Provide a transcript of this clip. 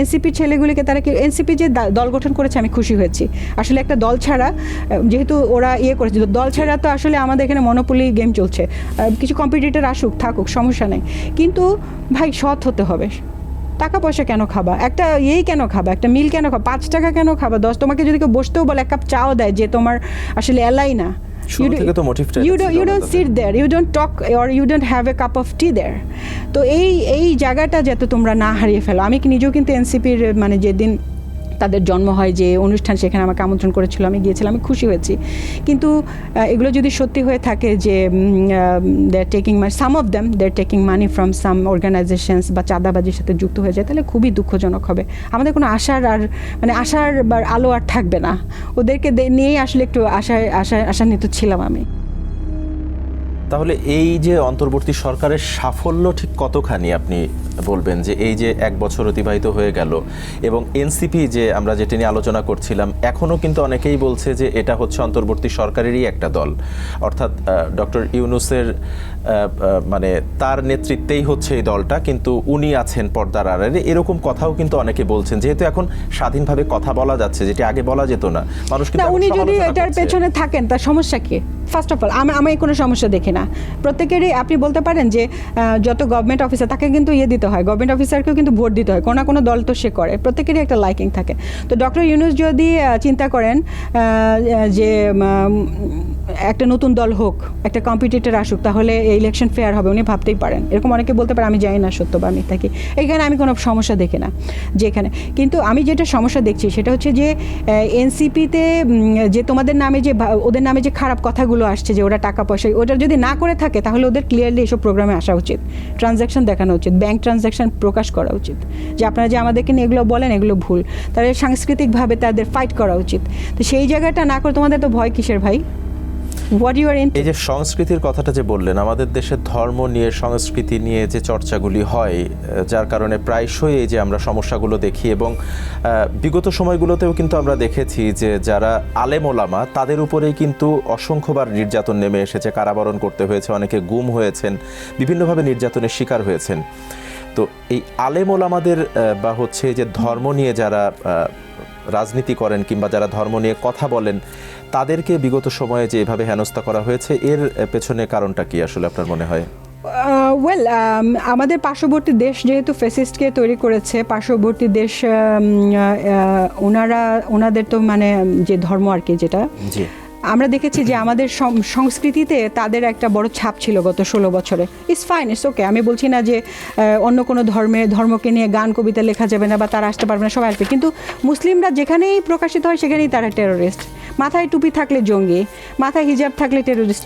এনসিপির ছেলেগুলিকে তারা কি এনসিপি যে দল গঠন করেছে, আমি খুশি হয়েছি। আসলে একটা দল ছাড়া যেহেতু ওরা ইয়ে করেছে দল ছাড়া তো আসলে আমাদের এখানে মনোপলি গেম চলছে। কিছু কম্পিটিটর আসুক, থাকুক, সমস্যা নেই। কিন্তু ভাই, সৎ হতে হবে। টাকা পয়সা কেন খাবা? একটা ইয়েই কেন খাবা? একটা মিল কেন খাবা? পাঁচ টাকা কেন খাবা? দশ, তোমাকে যদি কেউ বসতেও বলে, এক কাপ চাও দেয়, যে তোমার আসলে এলাই না। শুরু থেকে তো মোটিভটা ইউ এটা ছিল ইউ না ডোন্ট তাদের। Sit there you don't talk or you don't have a cup of tea there তো এই এই জায়গাটা যাতে তোমরা না হারিয়ে ফেলো। আমি কি নিজেও কিন্তু এনসিপির মানে যেদিন তাদের জন্ম হয় যে অনুষ্ঠান সেখানে আমাকে আমন্ত্রণ করেছিল, আমি গিয়েছিলাম, আমি খুশি হয়েছি। কিন্তু এগুলো যদি সত্যি হয়ে থাকে যে they are taking money some of them they are taking money from some organisations বা চাঁদাবাজির সাথে যুক্ত হয়ে যায়, তাহলে খুবই দুঃখজনক হবে। আমাদের কোনো আশার আর মানে আশার বা আলো আর থাকবে না। ওদেরকে নিয়েই আসলে একটু আশায় আশা আশান্বিত ছিলাম আমি। তাহলে এই যে অন্তর্বর্তী সরকারের সাফল্য ঠিক কতখানি আপনি বলবেন যে এই যে এক বছর অতিবাহিত হয়ে গেল এবং এনসিপি যে আমরা যেটা নিয়ে আলোচনা করছিলাম এখনও কিন্তু অনেকেই বলছে যে এটা হচ্ছে অন্তর্বর্তী সরকারেরই একটা দল। অর্থাৎ ডক্টর ইউনুসের মানে তার নেতৃত্বেই হচ্ছে এই দলটা কিন্তু উনি আছেন পর্দার আড়ালে। এরকম কথাও কিন্তু অনেকে বলছেন যেহেতু এখন স্বাধীনভাবে কথা বলা যাচ্ছে যেটি আগে বলা যেত না। মানুষ কিন্তু উনি যদি এটার পেছনে থাকেন তার সমস্যা কি? ফার্স্ট অফ অল আমি আমি কোনো সমস্যা দেখি না। প্রত্যেকেরই আপনি বলতে পারেন যে যত গভর্নমেন্ট অফিসার তাকে কিন্তু ইয়ে দিতে হয়। গভর্নমেন্ট অফিসারকেও কিন্তু ভোট দিতে হয়। কোনো না কোনো দল তো সে করে। প্রত্যেকেরই একটা লাইকিং থাকে। তো ডক্টর ইউনুস যদি চিন্তা করেন যে একটা নতুন দল হোক, একটা কম্পিটিটর আসুক, তাহলে এই ইলেকশন ফেয়ার হবে, উনি ভাবতেই পারেন। এরকম অনেকে বলতে পারে, আমি জানি না সত্য বা মিথ্যা কি? এখানে আমি কোনো সমস্যা দেখি না যে এখানে কিন্তু আমি যেটা সমস্যা দেখছি, সেটা হচ্ছে যে এনসিপিতে যে তোমাদের নামে যে ওদের নামে যে খারাপ কথাগুলো আসছে, যে ওরা টাকা পয়সা, ওটা যদি না করে থাকে, তাহলে ওদের ক্লিয়ারলি এসব প্রোগ্রামে আসা উচিত। ট্রানজ্যাকশন দেখানো উচিত ব্যাংক ট্রানজ্যাকশন প্রকাশ করা উচিত। যে আপনারা যে আমাদেরকে নিয়ে এগুলো বলেন, এগুলো ভুল। তাহলে সাংস্কৃতিকভাবে তাদের ফাইট করা উচিত। তো সেই জায়গাটা না করে তোমাদের তো ভয় কিসের ভাই? হোয়াট ইউ আর এই যে সংস্কৃতির কথাটা যে বললেন, আমাদের দেশের ধর্ম নিয়ে, সংস্কৃতি নিয়ে যে চর্চাগুলি হয় যার কারণে প্রায়শই এই যে আমরা সমস্যাগুলো দেখি এবং বিগত সময়গুলোতেও কিন্তু আমরা দেখেছি যে যারা আলেম ওলামা, তাদের উপরেই কিন্তু অসংখ্যবার নির্যাতন নেমে এসেছে, কারাবরণ করতে হয়েছে, অনেকে গুম হয়েছেন, বিভিন্নভাবে নির্যাতনের শিকার হয়েছেন। তো এই আলেম ওলামাদের বা হচ্ছে যে ধর্ম নিয়ে যারা রাজনীতি করেন কিংবা যারা ধর্ম নিয়ে কথা বলেন তাদেরকে বিগত সময়ে যে এভাবে হেনস্থা করা হয়েছে এর পেছনে কারণটা কি আসলে আপনার মনে হয়? ওয়েল আমাদের পার্শ্ববর্তী দেশ যেহেতু ফেসিস্টকে তৈরি করেছে পার্শ্ববর্তী দেশ ওনারা ওনাদের তো মানে যে ধর্ম আর কি যেটা আমরা দেখেছি যে আমাদের সংস্কৃতিতে তাদের একটা বড় ছাপ ছিল গত ষোলো বছরে। ইটস ফাইন ইটস ওকে আমি বলছি না যে অন্য কোনো ধর্মে ধর্মকে নিয়ে গান কবিতা লেখা যাবে না বা তারা আসতে পারবে না সবাই আসবে। কিন্তু মুসলিমরা যেখানেই প্রকাশিত হয় সেখানেই তারা টেরোরিস্ট মাথায় টুপি থাকলে জঙ্গি মাথায় হিজাব থাকলে টেরোরিস্ট